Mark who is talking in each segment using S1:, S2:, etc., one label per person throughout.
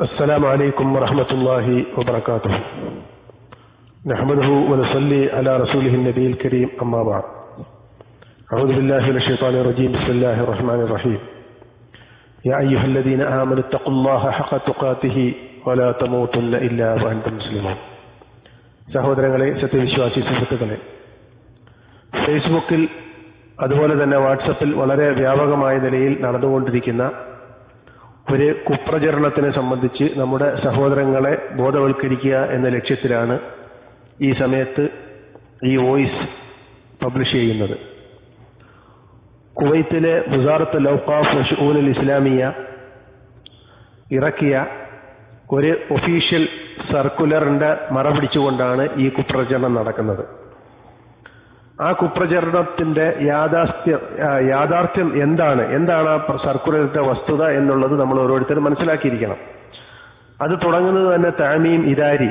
S1: السلام عليكم ورحمة الله وبركاته نحمده ونصلي على رسوله النبي الكريم أما بعد أعوذ بالله من الشيطان الرجيم بسم الله الرحمن الرحيم يا أيها الذين آمنوا اتقوا الله حق تقاته ولا تموتن إلا وأنتم مسلمون സഹോദരങ്ങളെ സത്യവിശ്വാസി സുഹൃത്തുക്കളെ ഫേസ്ബുക്കിൽ അതുപോലെ തന്നെ വാട്സപ്പിൽ വളരെ വ്യാപകമായ നിലയിൽ നടന്നുകൊണ്ടിരിക്കുന്ന ഒരു കുപ്രചരണത്തിനെ സംബന്ധിച്ച് നമ്മുടെ സഹോദരങ്ങളെ ബോധവൽക്കരിക്കുക എന്ന ലക്ഷ്യത്തിലാണ് ഈ സമയത്ത് ഈ വോയിസ് പബ്ലിഷ് ചെയ്യുന്നത്. കുവൈത്തിലെ മുസാറത്ത് ലൗഖാഫ് ഷൂനുൽ ഇസ്ലാമിയ ഇറക്കിയ ഒരു ഒഫീഷ്യൽ സർക്കുലറിന്റെ മറപിടിച്ചുകൊണ്ടാണ് ഈ കുപ്രചരണം നടക്കുന്നത്. ആ കുപ്രചരണത്തിന്റെ യാഥാസ്ഥ്യ യാഥാർത്ഥ്യം എന്താണ്? എന്താണ് ആ സർക്കുലറിന്റെ വസ്തുത എന്നുള്ളത് നമ്മൾ ഓരോരുത്തരും മനസ്സിലാക്കിയിരിക്കണം. അത് തുടങ്ങുന്നത് തന്നെ താമീം ഇദാരി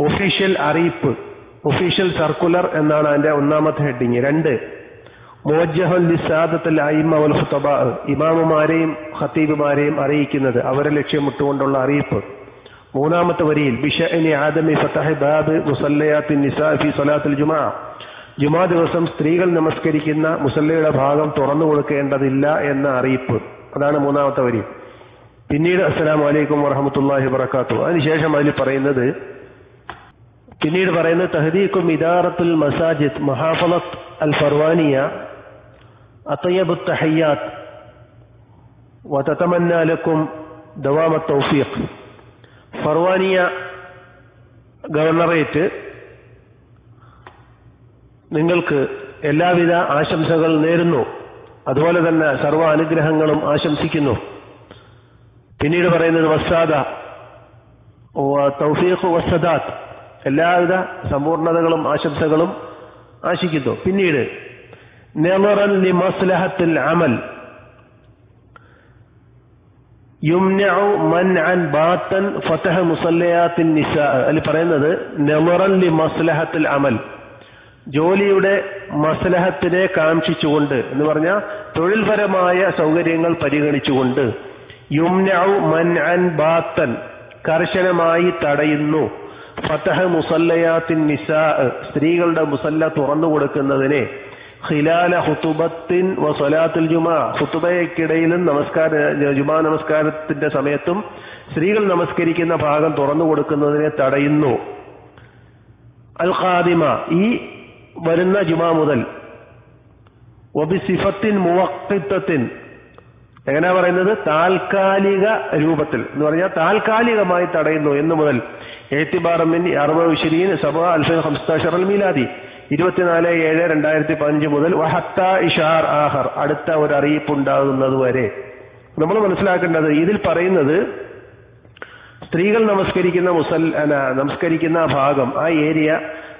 S1: ഒഫീഷ്യൽ അറിയിപ്പ് ഒഫീഷ്യൽ സർക്കുലർ എന്നാണ് അതിന്റെ ഒന്നാമത്തെ ഹെഡിങ്. രണ്ട് മോജഹുൽ ഇമാമുമാരെയും ഖത്തീബുമാരെയും അറിയിക്കുന്നത് അവരെ ലക്ഷ്യമിട്ടുകൊണ്ടുള്ള അറിയിപ്പ്. مونامة وريل بشأن عدم فتح باب مصليات النساء في صلاة الجمعة جمعة دوسم ستريغل نمسكري كنا مصلي الأبهاغم تورن وڑك أن دلّا أن أريب هذا مونامة وريل പിന്നീട് അസ്സലാം വലൈക്കും വറഹമത്തല്ലാഹി വബറകാത്തു അതിനുശേഷം അതിൽ പറയുന്നത് പിന്നീട് പറയുന്നത് തഹദീക്കും ഇദാറത്തുൽ المساجد മഹാഫലത്ത് അൽ ഫർവാനിയ അതയബു وتتمنى لكم دوام التوفيق ഫർവാനിയ ഗവർണറേറ്റ് നിങ്ങൾക്ക് എല്ലാവിധ ആശംസകൾ നേരുന്നു. അതുപോലെ തന്നെ സർവ അനുഗ്രഹങ്ങളും ആശംസിക്കുന്നു. പിന്നീട് പറയുന്നത് വസാദ തൗഫീഖ് വസദാത്ത് എല്ലാവിധ സമ്പൂർണതകളും ആശംസകളും ആശിക്കുന്നു. പിന്നീട് നെമറൻ ലി അമൽ യുംനഉ മൻഅൻ ബാത്തൻ ഫതഹ മുസല്ലയാത്തിൻ നിസാ അതിൽ പറയുന്നത് ലി മസ്ലഹത്തിൽ അമൽ. ജോലിയുടെ മസ്ലഹത്തിനെ കാംക്ഷിച്ചുകൊണ്ട് എന്ന് പറഞ്ഞാൽ തൊഴിൽപരമായ സൗകര്യങ്ങൾ പരിഗണിച്ചുകൊണ്ട്. യുംനൌ മൻ അൻ ബാത്തൻ കർശനമായി തടയുന്നു. ഫതഹ മുസല്ലയാത്തിൻ നിസാ സ്ത്രീകളുടെ മുസല്ല തുറന്നു കൊടുക്കുന്നതിനെ. ഖിലാല ഹുത്തുബത്തിൻ വസലാത്തുൽ ജുമാ. ഹുത്തുബയ്ക്കിടയിലും നമസ്കാര ജുമാ നമസ്കാരത്തിന്റെ സമയത്തും സ്ത്രീകൾ നമസ്കരിക്കുന്ന ഭാഗം തുറന്നു കൊടുക്കുന്നതിനെ തടയുന്നു. അൽ ഖാദിമ ഈ വരുന്ന ജുമാ മുതൽ. ഒബിസിഫത്തിൻ മുവക്തിത്വത്തിൻ എങ്ങനെയാ പറയുന്നത്? താൽക്കാലിക രൂപത്തിൽ. എന്ന് പറഞ്ഞാൽ താൽക്കാലികമായി തടയുന്നു. എന്ന് മുതൽ. എഴുത്തിബാറമ്മിൻ അറുപത് ശരീൻ സഭ അൽഫൻ ഹംസ്താഷർ മീലാദി. ഇരുപത്തിനാല് ഏഴ് രണ്ടായിരത്തി പതിനഞ്ച് മുതൽ വഹത്ത ഇഷാർ ആഹർ അടുത്ത ഒരു അറിയിപ്പ് ഉണ്ടാകുന്നത് വരെ. നമ്മൾ മനസ്സിലാക്കേണ്ടത് ഇതിൽ പറയുന്നത് സ്ത്രീകൾ നമസ്കരിക്കുന്ന മുസൽ നമസ്കരിക്കുന്ന ഭാഗം ആ ഏരിയ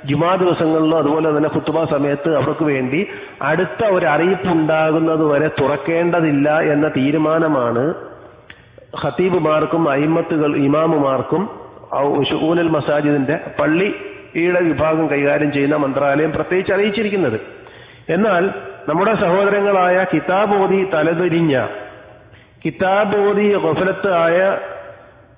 S1: ജുമാ ദിവസങ്ങളിലോ അതുപോലെ തന്നെ കുത്തുബ സമയത്ത് അവർക്ക് വേണ്ടി അടുത്ത ഒരു അറിയിപ്പ് ഉണ്ടാകുന്നത് വരെ തുറക്കേണ്ടതില്ല എന്ന തീരുമാനമാണ് ഖത്തീബുമാർക്കും അയിമത്തുകൾ ഇമാമുമാർക്കും ഊനൽ മസാജിദിന്റെ പള്ളിയുടെ വിഭാഗം കൈകാര്യം ചെയ്യുന്ന മന്ത്രാലയം പ്രത്യേകിച്ച് അറിയിച്ചിരിക്കുന്നത്. എന്നാൽ നമ്മുടെ സഹോദരങ്ങളായ കിതാബോധി തലതിരിഞ്ഞ കിതാബോധി ഗഫലത്ത് ആയ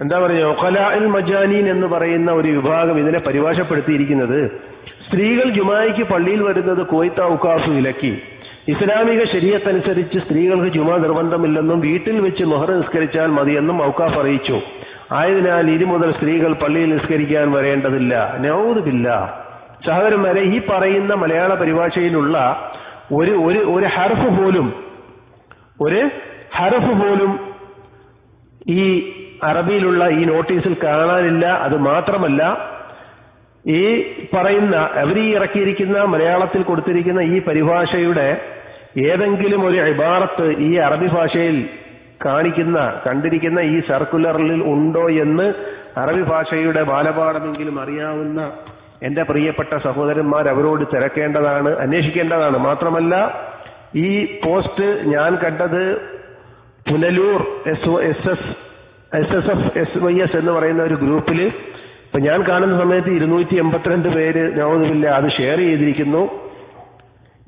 S1: എന്താ പറയുക ഒഖലാൽ മജാനീൻ എന്ന് പറയുന്ന ഒരു വിഭാഗം ഇതിനെ പരിഭാഷപ്പെടുത്തിയിരിക്കുന്നത് സ്ത്രീകൾ ജുമായിക്ക് പള്ളിയിൽ വരുന്നത് കോയ്ത്ത ഔക്കാഫ് വിലക്കി. ഇസ്ലാമിക ശരീരത്തനുസരിച്ച് സ്ത്രീകൾക്ക് ജുമാ നിർബന്ധമില്ലെന്നും വീട്ടിൽ വെച്ച് മൊഹർ നിസ്കരിച്ചാൽ മതിയെന്നും ഔക്കാഫ് അറിയിച്ചു. ആയതിനാൽ ഇനി മുതൽ സ്ത്രീകൾ പള്ളിയിൽ നിസ്കരിക്കാൻ വരേണ്ടതില്ല. നൗതുമില്ല സഹോദരന്മാരെ ഈ പറയുന്ന മലയാള പരിഭാഷയിലുള്ള ഒരു ഒരു ഒരു ഹർഫ് പോലും ഒരു ഹർഫ് പോലും ഈ അറബിയിലുള്ള ഈ നോട്ടീസിൽ കാണാനില്ല. അത് മാത്രമല്ല ഈ പറയുന്ന അവർ ഈ ഇറക്കിയിരിക്കുന്ന മലയാളത്തിൽ കൊടുത്തിരിക്കുന്ന ഈ പരിഭാഷയുടെ ഏതെങ്കിലും ഒരു ഇബാറത്ത് ഈ അറബി ഭാഷയിൽ കാണിക്കുന്ന കണ്ടിരിക്കുന്ന ഈ സർക്കുലറിൽ ഉണ്ടോ എന്ന് അറബി ഭാഷയുടെ ബാലപാഠമെങ്കിലും അറിയാവുന്ന എന്റെ പ്രിയപ്പെട്ട സഹോദരന്മാർ അവരോട് തിരക്കേണ്ടതാണ് അന്വേഷിക്കേണ്ടതാണ്. മാത്രമല്ല ഈ പോസ്റ്റ് ഞാൻ കണ്ടത് Punalur S S S S S F S Y S എന്ന് പറയുന്ന ഒരു ഗ്രൂപ്പിൽ ഇപ്പൊ ഞാൻ കാണുന്ന സമയത്ത് ഇരുന്നൂറ്റി എൺപത്തിരണ്ട് പേര് നവതുമില്ല അത് ഷെയർ ചെയ്തിരിക്കുന്നു.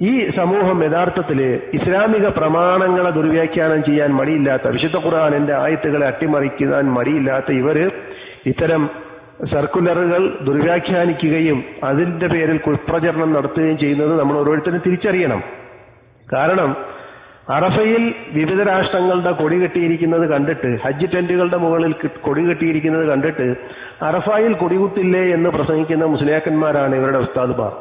S1: ഈ സമൂഹം യഥാർത്ഥത്തിൽ ഇസ്ലാമിക പ്രമാണങ്ങളെ ദുർവ്യാഖ്യാനം ചെയ്യാൻ മടിയില്ലാത്ത വിശുദ്ധ ഖുർആാനിന്റെ ആയത്തുകളെ അട്ടിമറിക്കാൻ മടിയില്ലാത്ത ഇവർ ഇത്തരം സർക്കുലറുകൾ ദുർവ്യാഖ്യാനിക്കുകയും അതിന്റെ പേരിൽ കുപ്രചരണം നടത്തുകയും ചെയ്യുന്നത് നമ്മൾ ഓരോരുത്തരും തിരിച്ചറിയണം. കാരണം അറഫയിൽ വിവിധ രാഷ്ട്രങ്ങളുടെ കൊടി കെട്ടിയിരിക്കുന്നത് കണ്ടിട്ട് ഹജ്ജ് ടെന്റുകളുടെ മുകളിൽ കൊടി കെട്ടിയിരിക്കുന്നത് കണ്ടിട്ട് അറഫായിൽ കൊടികുത്തില്ലേ എന്ന് പ്രസംഗിക്കുന്ന മുസ്ലിയാക്കന്മാരാണ് ഇവരുടെ ഉസ്താദുമാർ.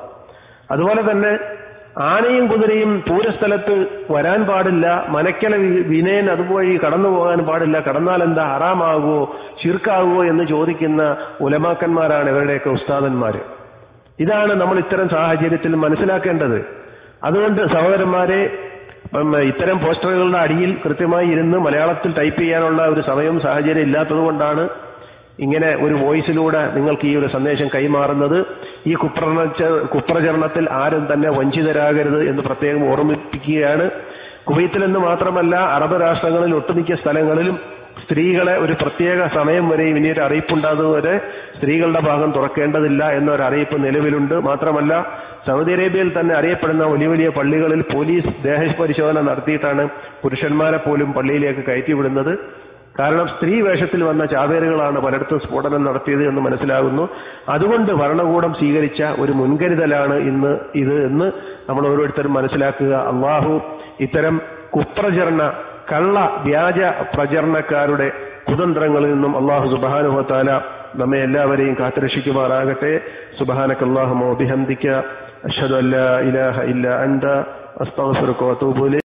S1: അതുപോലെ തന്നെ ആനയും കുതിരയും പൂരസ്ഥലത്ത് വരാൻ പാടില്ല മനക്കല വിനയൻ അതുവഴി കടന്നു പോകാൻ പാടില്ല കടന്നാൽ എന്താ ഹറാമാകുമോ ശിർക്കാകുമോ എന്ന് ചോദിക്കുന്ന ഉലമാക്കന്മാരാണ് ഇവരുടെയൊക്കെ ഉസ്താദന്മാര്. ഇതാണ് നമ്മൾ ഇത്തരം സാഹചര്യത്തിൽ മനസ്സിലാക്കേണ്ടത്. അതുകൊണ്ട് സഹോദരന്മാരെ ഇത്തരം പോസ്റ്ററുകളുടെ അടിയിൽ കൃത്യമായി ഇരുന്ന് മലയാളത്തിൽ ടൈപ്പ് ചെയ്യാനുള്ള ഒരു സമയം സാഹചര്യം ഇല്ലാത്തത് കൊണ്ടാണ് ഇങ്ങനെ ഒരു വോയിസിലൂടെ നിങ്ങൾക്ക് ഈ ഒരു സന്ദേശം കൈമാറുന്നത് ഈ കുപ്രച കുപ്രചരണത്തിൽ ആരും തന്നെ വഞ്ചിതരാകരുത് എന്ന് പ്രത്യേകം ഓർമ്മിപ്പിക്കുകയാണ്. കുവൈത്തിൽ എന്ന് മാത്രമല്ല അറബ് രാഷ്ട്രങ്ങളിൽ ഒട്ടുമിക്ക സ്ഥലങ്ങളിലും സ്ത്രീകളെ ഒരു പ്രത്യേക സമയം വരെയും ഇനി ഒരു അറിയിപ്പുണ്ടാകുന്നവരെ സ്ത്രീകളുടെ ഭാഗം തുറക്കേണ്ടതില്ല എന്നൊരു അറിയിപ്പ് നിലവിലുണ്ട്. മാത്രമല്ല സൗദി അറേബ്യയിൽ തന്നെ അറിയപ്പെടുന്ന വലിയ വലിയ പള്ളികളിൽ പോലീസ് ദേഹപരിശോധന നടത്തിയിട്ടാണ് പുരുഷന്മാരെ പോലും പള്ളിയിലേക്ക് കയറ്റിവിടുന്നത്. കാരണം സ്ത്രീ വേഷത്തിൽ വന്ന ചാവേറുകളാണ് പലയിടത്തും സ്ഫോടനം നടത്തിയത് എന്ന് മനസ്സിലാകുന്നു. അതുകൊണ്ട് ഭരണകൂടം സ്വീകരിച്ച ഒരു മുൻകരുതലാണ് ഇന്ന് ഇത് എന്ന് നമ്മൾ ഓരോരുത്തരും മനസ്സിലാക്കുക. അള്ളാഹു ഇത്തരം കുപ്രചരണ കള്ള വ്യാജ പ്രചരണക്കാരുടെ കുതന്ത്രങ്ങളിൽ നിന്നും അള്ളാഹു സുബാനുഹത്താല നമ്മെ എല്ലാവരെയും കാത്തുരക്ഷിക്കുമാറാകട്ടെ. സുബാനക്ക് അള്ളാഹു ബിഹംദിക്ക അഷദ് അല്ലാ ഇലാഹ ഇല്ല അന്ത. അസ്തഗ്ഫിറുക വഅതൂബു ഇലൈക്